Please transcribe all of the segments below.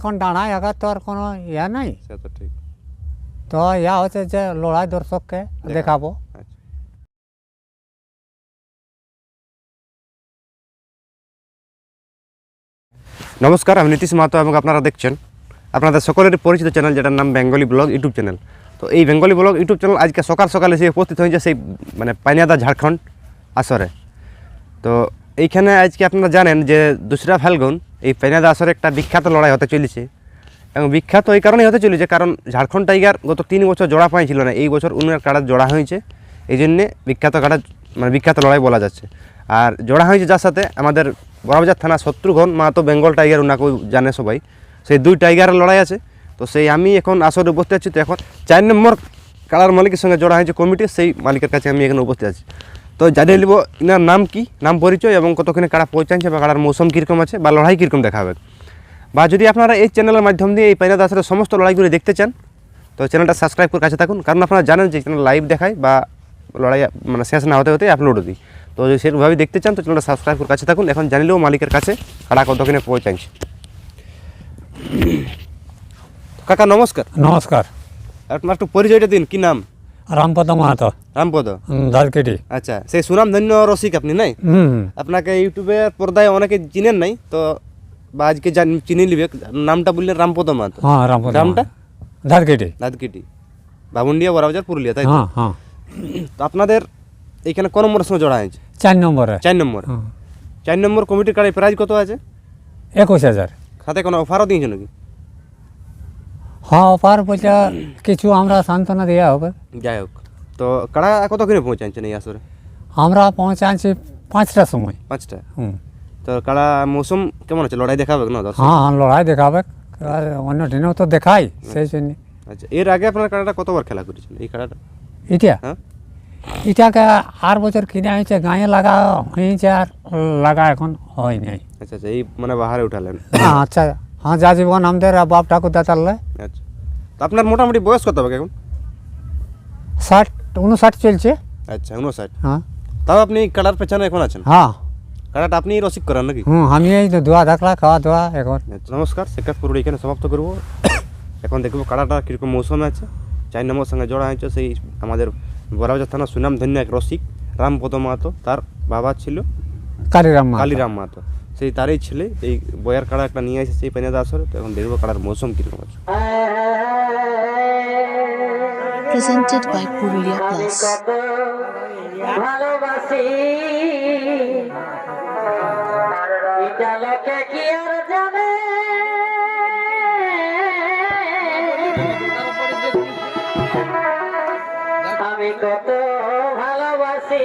এখন দাঁড়ায় আঘাত তো আর কোনো ইয়া নাই। তো ঠিক। তো ইয়া হচ্ছে যে লড়াই দর্শককে দেখাবো। আচ্ছা। নমস্কার আমি নীতিশ মাহাতো এবং আপনারা দেখছেন আপনাদের সকলের পরিচিত চ্যানেল যেটার নাম বেঙ্গলি ব্লগ ইউটিউব চ্যানেল। তো এই বেঙ্গলি ব্লগ ইউটিউব চ্যানেল আজকে সকাল সকালে এসে উপস্থিত হয়েছে সেই মানে পানিয়াদা ঝাড়খণ্ড আসরে। তো এইখানে আজকে আপনারা জানেন যে দুসরা ফাল্গুন এই পানিয়াদা আসরে একটা বিখ্যাত লড়াই হতে চলেছে। এবং বিখ্যাত এই কারণেই হতে চলেছে, কারণ ঝাড়খণ্ড টাইগার গত তিন বছর জোড়া পাইছিল না, এই বছর উনার কাড়া জোড়া হয়েছে। এই জন্যে বিখ্যাত কাড়া মানে বিখ্যাত লড়াই বলা যাচ্ছে। আর জোড়া হয়েছে যার সাথে আমাদের বড়বাজার থানা শত্রুঘ্ন মাহাতো বেঙ্গল টাইগার, ওনাকেও জানে সবাই। সেই দুই টাইগারের লড়াই আছে। তো সেই আমি এখন আসরে উপস্থিত আছি, তো এখন চার নম্বর কালার মালিকের সঙ্গে জোড়া হয়েছে কমিটি, সেই মালিকের কাছে আমি এখানে উপস্থিত আছি। তো জানিয়ে নিব ইনার নাম কি? নাম পরিচয় এবং কতখানি কাড়া পৌঁছাচ্ছে বা কাড়ার মৌসুম কীরকম আছে বা লড়াই কীরকম দেখাবে বা যদি আপনারা এই চ্যানেলের মাধ্যম দিয়ে এই পাইনা দাসের সমস্ত লড়াইগুলি দেখতে চান তো চ্যানেলটা সাবস্ক্রাইব করে কাছে থাকুন। কারণ আপনারা জানেন যে চ্যানেল লাইভ দেখায় বা লড়াই মানে শেষ না হতে হতে আপলোড দিই। তো যদি সেভাবে দেখতে চান তো চ্যানেলটা সাবস্ক্রাইব করে কাছে থাকুন। এখন জানিলেও মালিকের কাছে কাড়া কতখানি পৌঁছাচ্ছে কাকা নমস্কার। নমস্কার। আপনার একটু পরিচয়টা দিন কি নাম? রামপদ মাহাতো। রামপদ? ধারকেটি আচ্ছা সেই সুনাম ধন্য রসিক আপনি নাই? আপনাকে ইউটিউবের পর্দায় অনেকে চিনেন নাই তো বা আজকে চিনে নিবে নামটা বললেন রামপদ মাহাতো। হ্যাঁ রামপদ গ্রামটা? ধারকেটি দাদকিটি বাবুন্ডিয়া বড়াবাজার পুরুলিয়া তাই? হ্যাঁ হ্যাঁ। তো আপনাদের এখানে কোন নম্বরের সঙ্গে জোড়া হয়েছে? চার নম্বরে। চার নম্বর। হ্যাঁ। চার নম্বর কমিটির কার্ডে প্রাইজ কত আছে? একুশ হাজার। সাথে কোনো অফারও দিয়েছে নাকি? হ্যাঁ অপার পয়সা কিছু আমরা সান্ত্বনা দেওয়া হবে যাই হোক তো কাড়া কত কিনে পৌঁছাচ্ছেন এই আসরে আমরা পৌঁছাচ্ছি পাঁচটার সময় পাঁচটা হুম তো কাড়া মৌসুম কেমন আছে লড়াই দেখাবে না দর্শক হ্যাঁ হ্যাঁ লড়াই দেখাবে আর অন্য দিনেও তো দেখাই সেই জন্য আচ্ছা এর আগে আপনার কাড়াটা কতবার খেলা করেছেন এই কাড়াটা এটা হ্যাঁ এটাকে আর বছর কিনে হয়েছে গায়ে লাগা হয়েছে আর লাগা এখন হয় নাই আচ্ছা আচ্ছা এই মানে বাহারে উঠালেন হ্যাঁ, আচ্ছা হ্যাঁ যা জীবন আমাদের বাপ ঠাকুর দাতালে আচ্ছা তো আপনার মোটামুটি বয়স কত হবে এখন ষাট উনষাট চলছে আচ্ছা উনষাট হ্যাঁ তাও আপনি কাড়ার পেছনে এখন আছেন হ্যাঁ কাড়াটা আপনি রসিক করেন নাকি হুম আমি এই তো ধোয়া ধাকলা খাওয়া দাওয়া এখন নমস্কার সেকাত পুরো এখানে সমাপ্ত করব এখন দেখব কাড়াটা কীরকম মৌসুমে আছে চার নম্বর সঙ্গে জোড়া হয়েছে সেই আমাদের বড়বাজার থানা সুনাম ধন্য এক রসিক রামপদ মাহাতো তার বাবা ছিল কালীরাম কালীরাম মাহাতো সেই তারই ছেলে এই বয়ার কাড়া একটা নিয়ে এসেছে এই পেনিয়াদা আসরে তো এখন দেখব কাড়ার মৌসুম কীরকম আছে। Presented by Purulia Plus. ভালোবাসি। এটা লোকে কি আর জানে? আমি কত ভালোবাসি।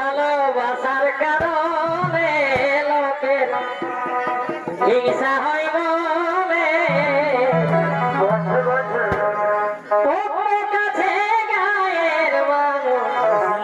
Hello.